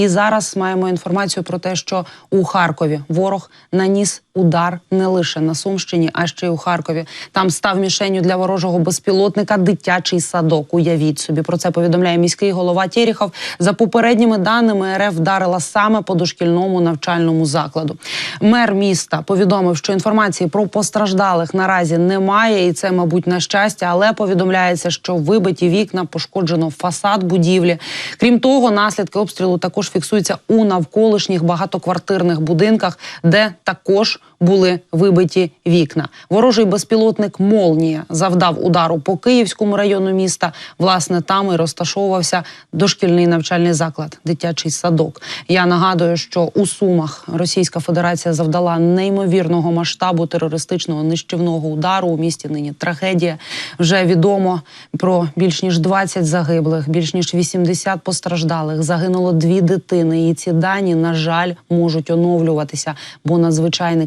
І зараз маємо інформацію про те, що у Харкові ворог наніс удар не лише на Сумщині, а ще й у Харкові. Там став мішенью для ворожого безпілотника дитячий садок. Уявіть собі про це повідомляє міський голова Тєріхов. За попередніми даними РФ вдарила саме по дошкільному навчальному закладу. Мер міста повідомив, що інформації про постраждалих наразі немає, і це, мабуть, на щастя, але повідомляється, що вибиті вікна пошкоджено фасад будівлі. Крім того, наслідки обстрілу також фіксуються у навколишніх багатоквартирних будинках, де також були вибиті вікна. Ворожий безпілотник Молнія завдав удару по Київському району міста. Власне, там і розташовувався дошкільний навчальний заклад, дитячий садок. Я нагадую, що у Сумах Російська Федерація завдала неймовірного масштабу терористичного нищівного удару. У місті нині трагедія. Вже відомо про більш ніж 20 загиблих, більш ніж 80 постраждалих. Загинуло дві дитини. І ці дані, на жаль, можуть оновлюватися, бо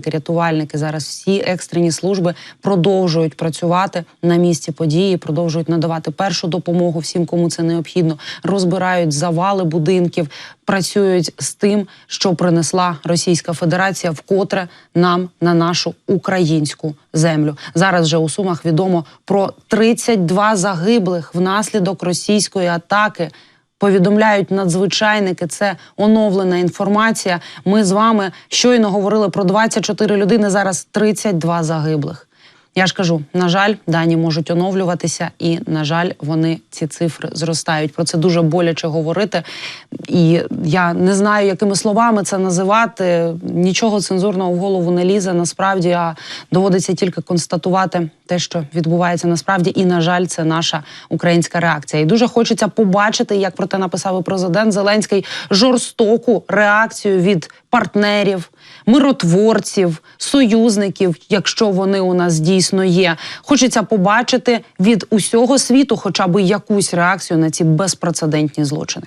надзвичайники, рятувальники зараз всі екстрені служби продовжують працювати на місці події, продовжують надавати першу допомогу всім, кому це необхідно. Розбирають завали будинків, працюють з тим, що принесла Російська Федерація, вкотре нам на нашу українську землю. Зараз вже у Сумах відомо про 32 загиблих внаслідок російської атаки. Повідомляють надзвичайники. Це оновлена інформація. Ми з вами щойно говорили про 24 людини. Зараз 32 загиблих. Я ж кажу, на жаль, дані можуть оновлюватися, і на жаль, вони ці цифри зростають. Про це дуже боляче говорити. І я не знаю, якими словами це називати. Нічого цензурного в голову не лізе. Насправді, а доводиться тільки констатувати те, що відбувається насправді, і на жаль, це наша українська реакція. І дуже хочеться побачити, як про те написав і президент Зеленський жорстоку реакцію від партнерів, миротворців, союзників, якщо вони у нас дійсно є. Хочеться побачити від усього світу, хоча б якусь реакцію на ці безпрецедентні злочини.